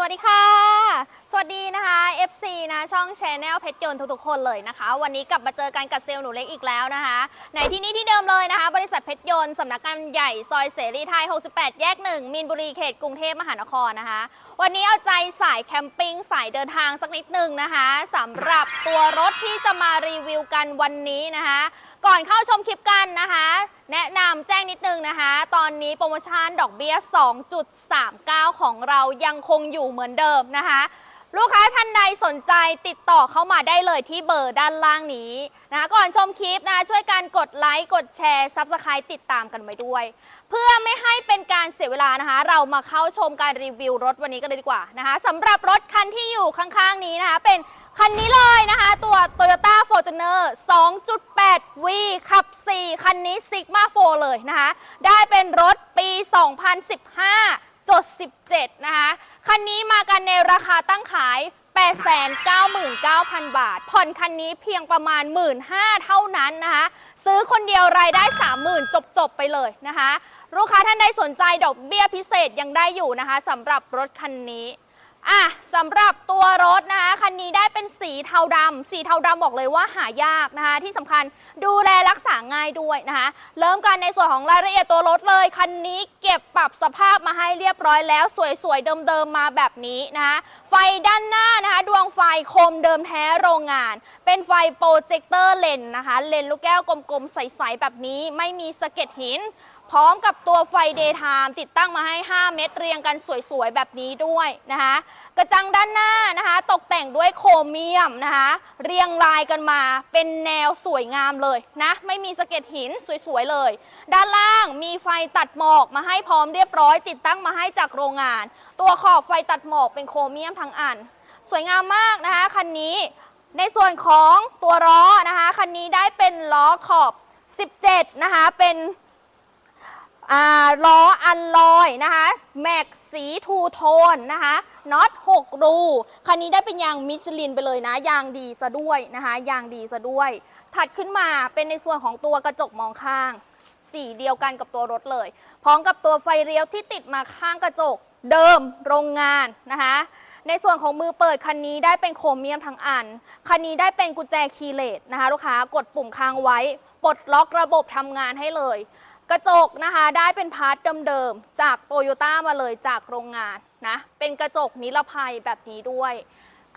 สวัสดีค่ะ สวัสดีนะคะ FC นะช่อง Channel เพชรยนต์ทุกๆคนเลยนะคะ วันนี้กลับมาเจอกันกับเซลล์หนูเล็กอีกแล้วนะคะ ในที่นี้ที่เดิมเลยนะคะ บริษัทเพชรยนต์สำนักงานใหญ่ซอยเสรีไทย 68 แยก 1 มีนบุรีเขตกรุงเทพมหานครนะคะ วันนี้เอาใจสายแคมปิ้งสายเดินทางสักนิดหนึ่งนะคะสำหรับตัวรถที่จะมารีวิวกันวันนี้นะคะ ก่อนเข้าชมคลิปกันนะคะ แนะนำแจ้งนิดนึงนะคะ ตอนนี้โปรโมชั่นดอกเบี้ย 2.39 ของเรายังคงอยู่เหมือนเดิมนะคะ ลูกค้าท่านใดสนใจติดต่อเข้ามาได้เลยที่เบอร์ด้านล่างนี้นะคะก่อนชมคลิปนะะช่วยกันกดไลค์กดแชร์ซับสไครต์ติดตามกันไว้ด้วย เพื่อไม่ให้เป็นการเสียเวลานะคะ เรามาเข้าชมการรีวิวรถวันนี้กันเลยดีกว่านะคะสำหรับรถคันที่อยู่ข้างๆนี้นะคะเป็น คันนี้เลยนะคะ ตัว Toyota Fortuner 2.8 V ขับ 4 คันนี้ Sigma 4 เลยนะคะ ได้เป็นรถปี 2015จด17 นะคะ คันนี้มากันในราคาตั้งขาย 899,000 บาท ผ่อนคันนี้เพียงประมาณ 15,000เท่านั้นนะคะ ซื้อคนเดียวรายได้ 30,000 จบๆไปเลยนะคะ ลูกค้าท่านใดสนใจดอกเบี้ยพิเศษยังได้อยู่นะคะสำหรับรถคันนี้ อะสำหรับตัวรถนะคะคันนี้ได้เป็นสีเทาดำสีเทาดำบอกเลยว่าหายากนะคะ ที่สำคัญดูแลรักษาง่ายด้วยนะคะ เริ่มกันในส่วนของรายละเอียดตัวรถเลย คันนี้เก็บปรับสภาพมาให้เรียบร้อยแล้ว สวยๆ เดิมๆมาแบบนี้นะคะ ไฟด้านหน้านะคะ ดวงไฟโคมเดิมแท้โรงงาน เป็นไฟโปรเจคเตอร์เลนนะคะ เลนลูกแก้วกลมๆ ใสๆ แบบนี้ไม่มีสะเก็ดหิน พร้อมกับตัวไฟเดย์ไทม์ติดตั้งมาให้ 5 เม็ดเรียงกันสวยๆ แบบนี้ด้วยนะคะ กระจังด้านหน้านะคะ ตกแต่งด้วยโครเมียมนะคะ เรียงรายกันมาเป็นแนวสวยงามเลยนะ ไม่มีสะเก็ดหินสวยๆ เลย ด้านล่างมีไฟตัดหมอกมาให้พร้อมเรียบร้อย ติดตั้งมาให้จากโรงงาน ตัวขอบไฟตัดหมอกเป็นโครเมียมทั้งอัน สวยงามมากนะคะคันนี้ในส่วนของตัวล้อนะคะคันนี้ได้เป็นล้อขอบ 17 นะคะเป็น ล้ออันลอยนะคะแม็กสีทูโทนนะคะน็อต6รูคันนี้ได้เป็นยางมิชลินไปเลยนะ ยางดีซะด้วยนะคะยางดีซะด้วย ถัดขึ้นมาเป็นในส่วนของตัวกระจกมองข้าง สีเดียวกันกับตัวรถเลย พร้อมกับตัวไฟเลี้ยวที่ติดมาข้างกระจกเดิมโรงงานนะคะในส่วนของมือเปิดคันนี้ได้เป็นโครเมียมทั้งอัน คันนี้ได้เป็นกุญแจคีย์เลสนะคะลูกค้ากดปุ่มค้างไว้ ปลดล็อกระบบทำงานให้เลย กระจกนะคะได้เป็นพาร์ทเดิมๆ จากโตโยต้ามาเลยจากโรงงานนะ เป็นกระจกนิรภัยแบบนี้ด้วย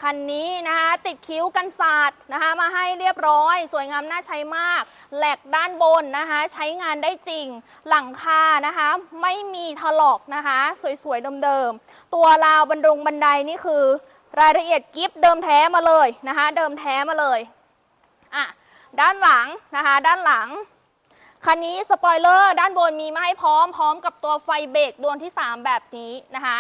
คันนี้นะคะติดคิ้วกันศาสตร์นะคะมาให้เรียบร้อย สวยงามน่าใช้มาก แหลกด้านบนนะคะ ใช้งานได้จริง หลังคานะคะ ไม่มีถลอกนะคะ สวยๆเดิมๆ ตัวราวบันดงบันไดนี่คือ รายละเอียดกิฟต์เดิมแท้มาเลยนะคะ เดิมแท้มาเลยอะด้านหลังนะคะ ด้านหลัง คันนี้สปอยเลอร์ด้านบนมีมาให้พร้อมพร้อมกับตัวไฟเบรกดวงที่ 3 แบบนี้นะคะ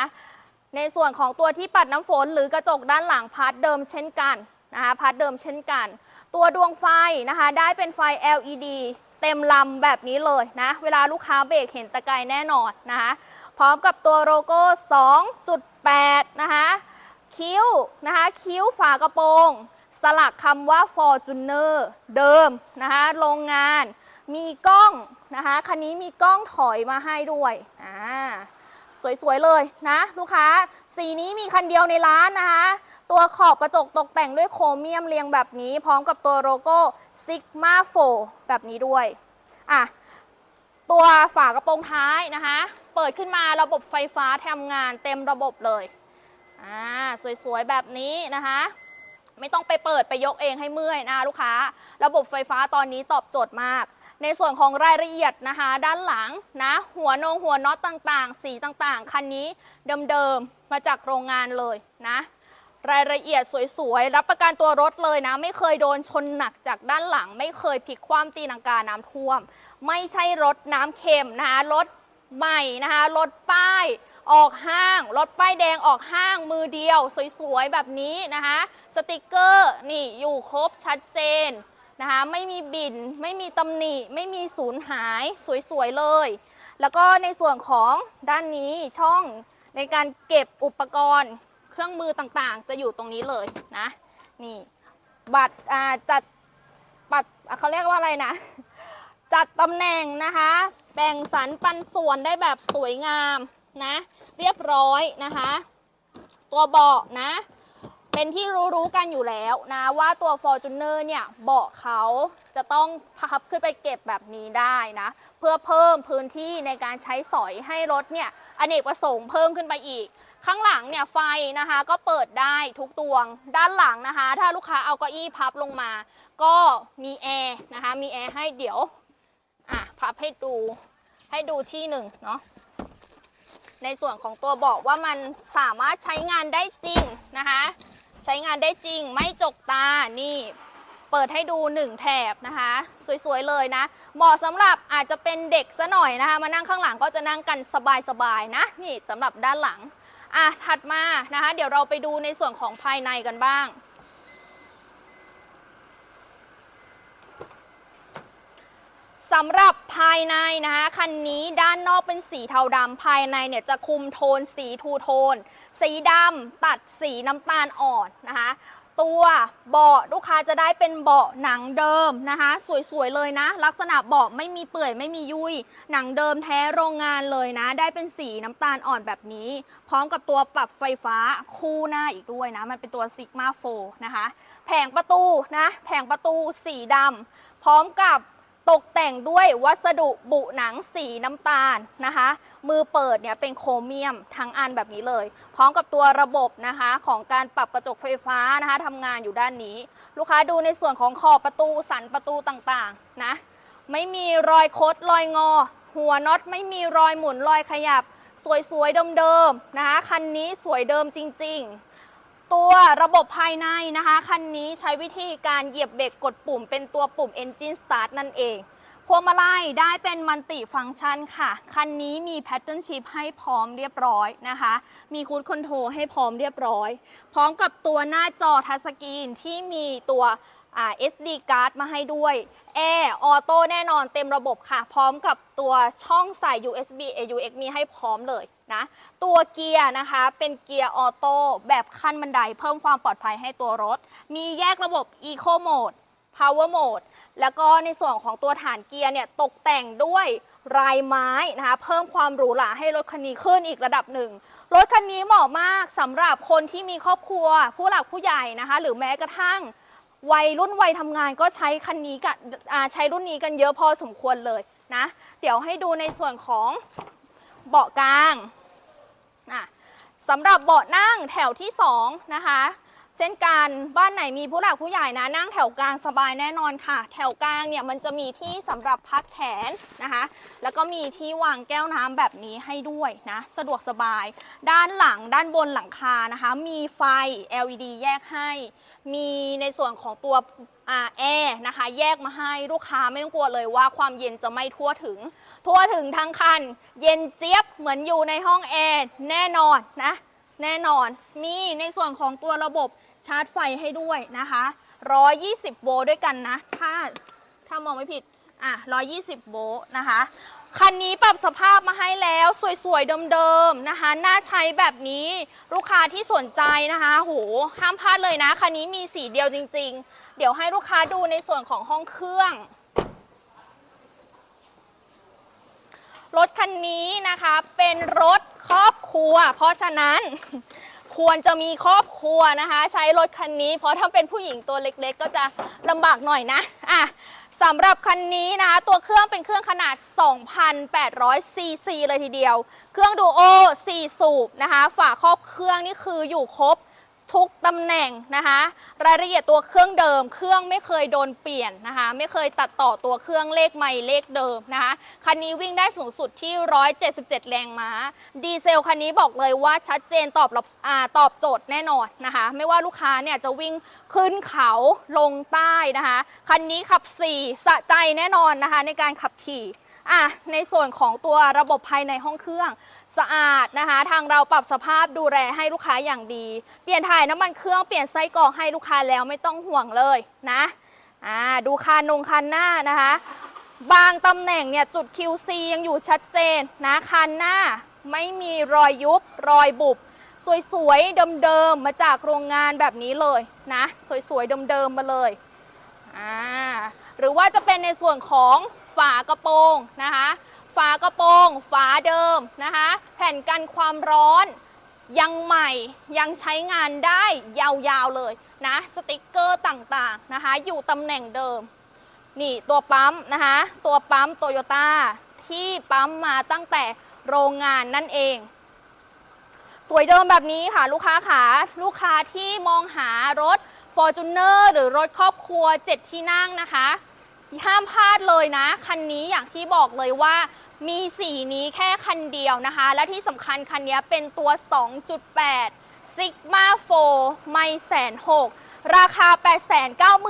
ในส่วนของตัวที่ปัดน้ำฝนหรือกระจกด้านหลังพาร์ทเดิมเช่นกันนะคะพาร์ทเดิมเช่นกัน ตัวดวงไฟนะคะ ได้เป็นไฟ LED เต็มลำแบบนี้เลยนะ เวลาลูกค้าเบรกเห็นตะไกรแน่นอนนะคะพร้อมกับตัวโลโก้ 2.8 นะคะ คิ้วนะคะ คิ้วฝากระโปรง สลักคำว่า Fortuner เดิมนะคะ โรงงาน มีกล้องนะคะคันนี้มีกล้องถอยมาให้ด้วยอ่าสวยๆเลยนะ ลูกค้าสีนี้มีคันเดียวในร้านนะคะ ตัวขอบกระจกตกแต่งด้วยโครเมียมเรียงแบบนี้ พร้อมกับตัวโลโก้ Sigma 4แบบนี้ด้วยอะตัวฝากระโปรงท้ายนะคะ เปิดขึ้นมาระบบไฟฟ้าทำงานเต็มระบบเลยอ่าสวยๆแบบนี้นะคะ ไม่ต้องไปเปิดไปยกเองให้เมื่อยนะคะลูกค้า ระบบไฟฟ้าตอนนี้ตอบโจทย์มาก ในส่วนของรายละเอียดนะคะ ด้านหลังนะ หัวนงหัวน็อตต่างๆ สีต่างๆ คันนี้เดิมๆ มาจากโรงงานเลยนะ รายละเอียดสวยๆ รับประกันตัวรถเลยนะ ไม่เคยโดนชนหนักจากด้านหลัง ไม่เคยพลิกคว่ำตีลังกาน้ำท่วม ไม่ใช่รถน้ำเค็มนะคะรถใหม่นะคะรถป้ายออกห้างรถป้ายแดงออกห้างมือเดียว สวยๆ แบบนี้นะคะ สติกเกอร์นี่อยู่ครบชัดเจน นะคะ ไม่มีบิน ไม่มีตำหนิ ไม่มีสูญหาย สวยๆเลย แล้วก็ในส่วนของด้านนี้ช่องในการเก็บอุปกรณ์เครื่องมือต่างๆ จะอยู่ตรงนี้เลยนะนี่บัตรจัดบัตรเขาเรียกว่าอะไรนะ จัดตำแหน่งนะคะ แบ่งสรรปันส่วนได้แบบสวยงามนะ เรียบร้อยนะคะ ตัวเบาะนะ เป็นที่รู้ๆกันอยู่แล้วนะว่าตัว Fortuner เนี่ยเบาะเขาจะต้องพับขึ้นไปเก็บแบบนี้ได้นะ เพื่อเพิ่มพื้นที่ในการใช้สอยให้รถเนี่ยอเนกประสงค์เพิ่มขึ้นไปอีก ข้างหลังเนี่ยไฟนะคะก็เปิดได้ทุกดวง ด้านหลังนะคะ ถ้าลูกค้าเอาเก้าอี้พับลงมา ก็มีแอร์นะคะมีแอร์ให้เดี๋ยวอะพับให้ดูให้ดูที่หนึ่งเนาะในส่วนของตัวบอกว่ามันสามารถใช้งานได้จริงนะคะ ใช้งานได้จริงไม่จกตานี่ เปิดให้ดูหนึ่งแถบนะคะ สวยๆเลยนะ เหมาะสำหรับอาจจะเป็นเด็กซะหน่อยนะคะ มานั่งข้างหลังก็จะนั่งกันสบายๆนะ นี่สำหรับด้านหลังอะถัดมานะคะ เดี๋ยวเราไปดูในส่วนของภายในกันบ้างสำหรับ ภายในนะคะคันนี้ด้านนอกเป็นสีเทาดำภายในเนี่ยจะคุมโทนสีทูโทน สีดำตัดสีน้ำตาลอ่อนนะคะตัวเบาะลูกค้าจะได้เป็นเบาะหนังเดิมนะคะ สวยๆเลยนะ ลักษณะเบาะไม่มีเปื่อยไม่มียุยหนังเดิมแท้โรงงานเลยนะ ได้เป็นสีน้ำตาลอ่อนแบบนี้ พร้อมกับตัวปรับไฟฟ้าคู่หน้าอีกด้วยนะ มันเป็นตัวซิกมาโฟนะคะ แผงประตูนะ แผงประตูสีดำพร้อมกับ ตกแต่งด้วยวัสดุบุหนังสีน้ำตาลนะคะ มือเปิดเนี่ยเป็นโครเมียมทั้งอันแบบนี้เลย พร้อมกับตัวระบบนะคะของการปรับกระจกไฟฟ้านะคะทำงานอยู่ด้านนี้ ลูกค้าดูในส่วนของขอบประตูสันประตูต่างๆนะไม่มีรอยคดรอยงอ หัวน็อตไม่มีรอยหมุนรอยขยับ สวยๆเดิมๆนะคะคันนี้สวยเดิมจริง ๆ ตัวระบบภายในนะคะคันนี้ใช้วิธีการเหยียบเบรกกดปุ่ม เป็นตัวปุ่ม Engine Start นั่นเองพวงมาลัยได้เป็นมัลติฟังก์ชันค่ะ คันนี้มีแพทเทิร์นชิพให้พร้อมเรียบร้อยนะคะ มีคูดคอนโทรลให้พร้อมเรียบร้อย พร้อมกับตัวหน้าจอทัชสกรีนที่มีตัว SD card มาให้ด้วยแอร์ออโต้แน่นอนเต็มระบบค่ะ พร้อมกับตัวช่องใส่ USB AUX มีให้พร้อมเลยนะ ตัวเกียร์นะคะเป็นเกียร์ออโต้แบบขั้นบันไดเพิ่มความปลอดภัยให้ตัวรถ มีแยกระบบ Eco Mode Power Mode แล้วก็ในส่วนของตัวฐานเกียร์เนี่ยตกแต่งด้วยลายไม้นะคะเพิ่มความหรูหราให้รถคันนี้ขึ้นอีกระดับหนึ่ง รถคันนี้เหมาะมากสำหรับคนที่มีครอบครัว ผู้หลักผู้ใหญ่นะคะ หรือแม้กระทั่งวัยรุ่นวัยทำงานก็ใช้คันนี้กันใช้รุ่นนี้กันเยอะพอสมควรเลยนะ เดี๋ยวให้ดูในส่วนของเบาะกลาง อะสำหรับเบาะนั่งแถวที่2นะคะ เช่นกันบ้านไหนมีผู้หลักผู้ใหญ่นะนั่งแถวกลางสบายแน่นอนค่ะ แถวกลางเนี่ยมันจะมีที่สำหรับพักแขนนะคะ แล้วก็มีที่วางแก้วน้ำแบบนี้ให้ด้วยนะ สะดวกสบาย ด้านหลังด้านบนหลังคานะคะ มีไฟ LED แยกให้ มีในส่วนของตัวแอร์นะคะ แยกมาให้ลูกค้าไม่ต้องกลัวเลยว่าความเย็นจะไม่ทั่วถึง ทั่วถึงทั้งคัน เย็นเจี๊ยบเหมือนอยู่ในห้องแอร์แน่นอนนะ แน่นอน มีในส่วนของตัวระบบชาร์จไฟให้ด้วยนะคะ 120 โวลต์ด้วยกันนะ ถ้าถ้ามองไม่ผิด อะ 120 โวลต์นะคะ คันนี้ปรับสภาพมาให้แล้วสวยๆ เดิมๆ นะคะ น่าใช้แบบนี้ลูกค้าที่สนใจนะคะ โห ห้ามพลาดเลยนะ คันนี้มีสีเดียวจริง ๆ เดี๋ยวให้ลูกค้าดูในส่วนของห้องเครื่อง รถคันนี้นะคะเป็นรถครอบครัว เพราะฉะนั้น ควรจะมีครอบครัวนะคะ ใช้รถคันนี้ เพราะถ้าเป็นผู้หญิงตัวเล็กๆ ก็จะลำบากหน่อยนะอะสำหรับคันนี้นะคะ ตัวเครื่องเป็นเครื่องขนาด 2,800 ซีซีเลยทีเดียว เครื่องดูโอ4สูบนะคะ ฝาครอบเครื่องนี่คืออยู่ครบ ทุกตำแหน่งนะคะ รายละเอียดตัวเครื่องเดิม เครื่องไม่เคยโดนเปลี่ยนนะคะ ไม่เคยตัดต่อตัวเครื่องเลขใหม่เลขเดิมนะคะคันนี้วิ่งได้สูงสุดที่ 177 แรงม้า ดีเซลคันนี้บอกเลยว่าชัดเจนตอบรับอตอบโจทย์แน่นอนนะคะ ไม่ว่าลูกค้าเนี่ยจะวิ่งขึ้นเขาลงใต้นะคะคันนี้ขับ 4 สะใจแน่นอนนะคะ ในการขับขี่อะในส่วนของตัวระบบภายในห้องเครื่อง สะอาดนะคะ ทางเราปรับสภาพดูแลให้ลูกค้าอย่างดี เปลี่ยนถ่ายน้ำมันเครื่องเปลี่ยนไส้กรองให้ลูกค้าแล้วไม่ต้องห่วงเลยนะอ่าดูคานงคันหน้านะคะ บางตำแหน่งเนี่ยจุด QC ยังอยู่ชัดเจนนะคันหน้าไม่มีรอยยุบรอยบุบ สวยๆเดิมๆมาจากโรงงานแบบนี้เลยนะ สวยๆเดิมๆมาเลยอ่าหรือว่าจะเป็นในส่วนของฝากระโปรงนะคะ ฝากระโปรง ฝาเดิมนะคะ แผ่นกันความร้อนยังใหม่ยังใช้งานได้ยาวๆเลยนะสติกเกอร์ต่างๆนะคะ อยู่ตำแหน่งเดิม นี่ตัวปั๊มนะคะ ตัวปั๊มโตโยต้าที่ปั๊มมาตั้งแต่โรงงานนั่นเอง สวยเดิมแบบนี้ค่ะ ลูกค้าขาลูกค้าที่มองหารถ f o r t u n e r หรือรถครอบครัว 7 ที่นั่งนะคะ ห้ามพลาดเลยนะ คันนี้อย่างที่บอกเลยว่ามีสีนี้แค่คันเดียวนะคะ และที่สำคัญคันนี้เป็นตัว 2.8 Sigma 4 ไม่แสนหกราคา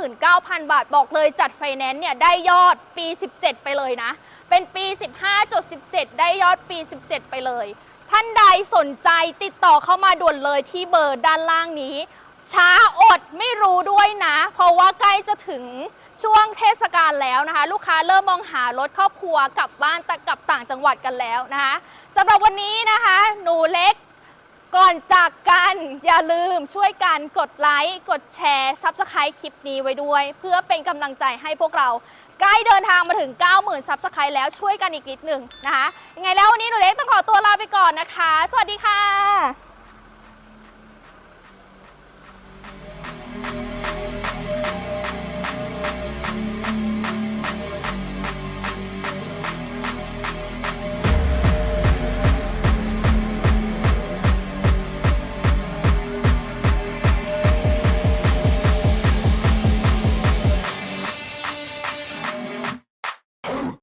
899,000 บาท บอกเลยจัดไฟแนนซ์เนี่ย ได้ยอดปี 17 ไปเลยนะ เป็นปี 15.17 ได้ยอดปี 17 ไปเลย ท่านใดสนใจติดต่อเข้ามาด่วนเลยที่เบอร์ด้านล่างนี้ ช้าอดไม่รู้ด้วยนะ เพราะว่าใกล้จะถึง ช่วงเทศกาลแล้วนะคะ ลูกค้าเริ่มมองหารถครอบครัวกลับบ้านแต่กลับต่างจังหวัดกันแล้วนะคะสำหรับวันนี้นะคะ หนูเล็กก่อนจากกันอย่าลืมช่วยกันกดไลค์กดแชร์ซับสไครต์คลิปนี้ไว้ด้วย เพื่อเป็นกำลังใจให้พวกเราใกล้เดินทางมาถึง 90,000ซับสไครต์แล้วช่วยกันอีกนิดหนึ่งนะคะยังไงแล้ววันนี้หนูเล็กต้องขอตัวลาไปก่อนนะคะ สวัสดีค่ะ